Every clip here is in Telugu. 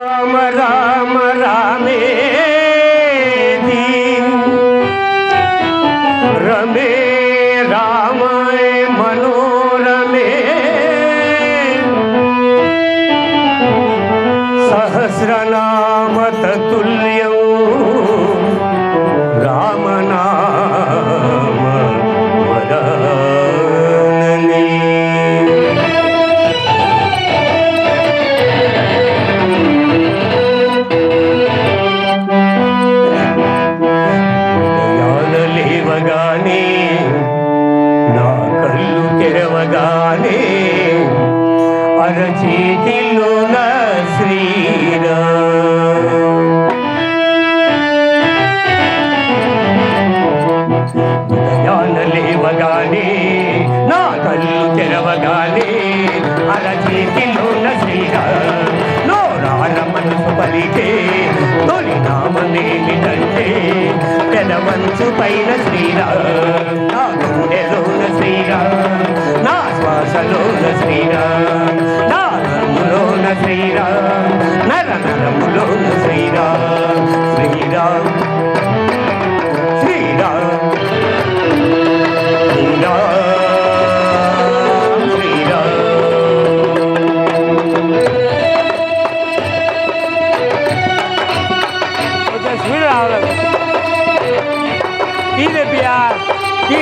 રામ રામ રામે. అరచేతిలో శ్రీరా. ఉదయాన లేవగానే నా కళ్ళు తెరవగానే అరచేతిలో శ్రీరా. నోరాల మనసు పలికే తొలి నామమేమిటంటే తెలవంచు పైన శ్రీరా. నా గుండెలోన శ్రీరా నా శ్వాసలోన శ్రీరా. வீடு அவ்வளோ டீ வைப்பியா டீ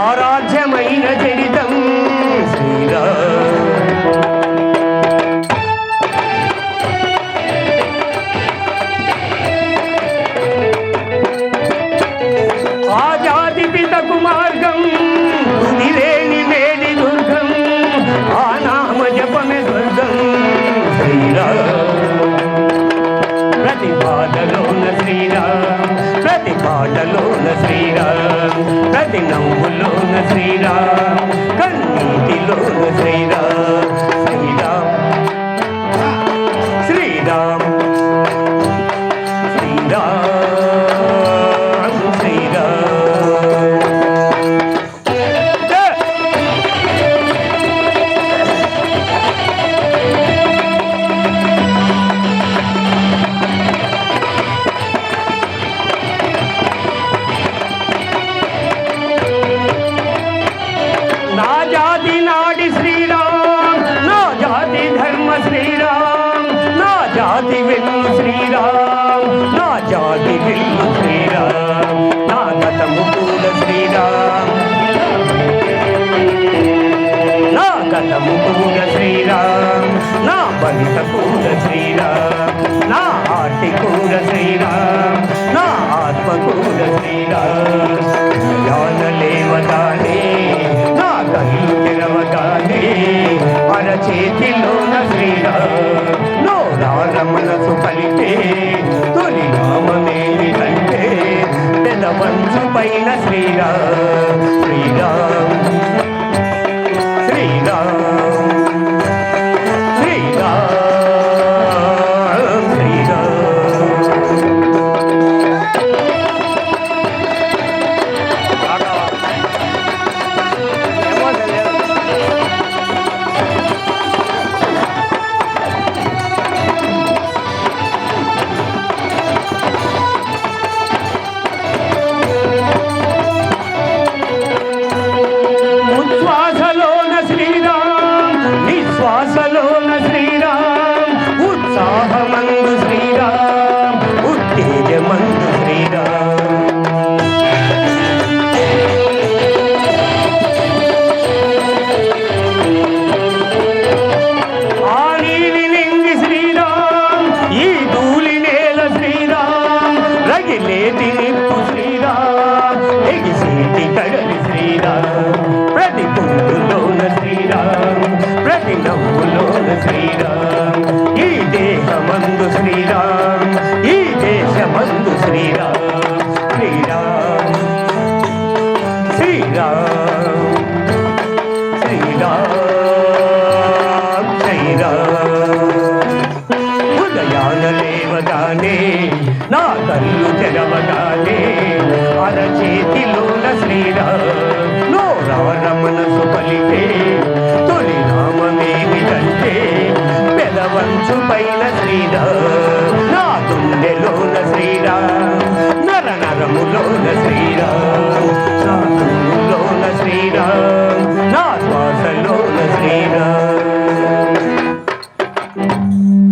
ஆராஜ்யமைன ஜனிதம் ஸ்ரீராம். ప్రతి పాటలోన శ్రీరామ్ ప్రతి నవ్వులోన నా గతము శ్రీరామ్. నా బలిత పూల శ్రీరామ్. నా ఆటి కూర శ్రీరామ్. నా ఆత్మ కూర శ్రీరామ్. యాన లేవగానే నా కళ్ళు తెరవగానే అరచేతిలోన శ్రీరామ్. నో నోరాల మనసు కలిపే తొలి నామమేమిటంటే పెదవంచు పైన శ్రీరామ్. శ్రీరామ్. కానలేవగానే నా కళ్ళు తెరవగానే అరచేతిలోన శ్రీరామ్ నోరార మనసు పలికే తొలి నామమేమిటంటే పెదవంచు పైన శ్రీరామ్ నా గుండెలోన శ్రీరామ్ నర నరములోన శ్రీరామ్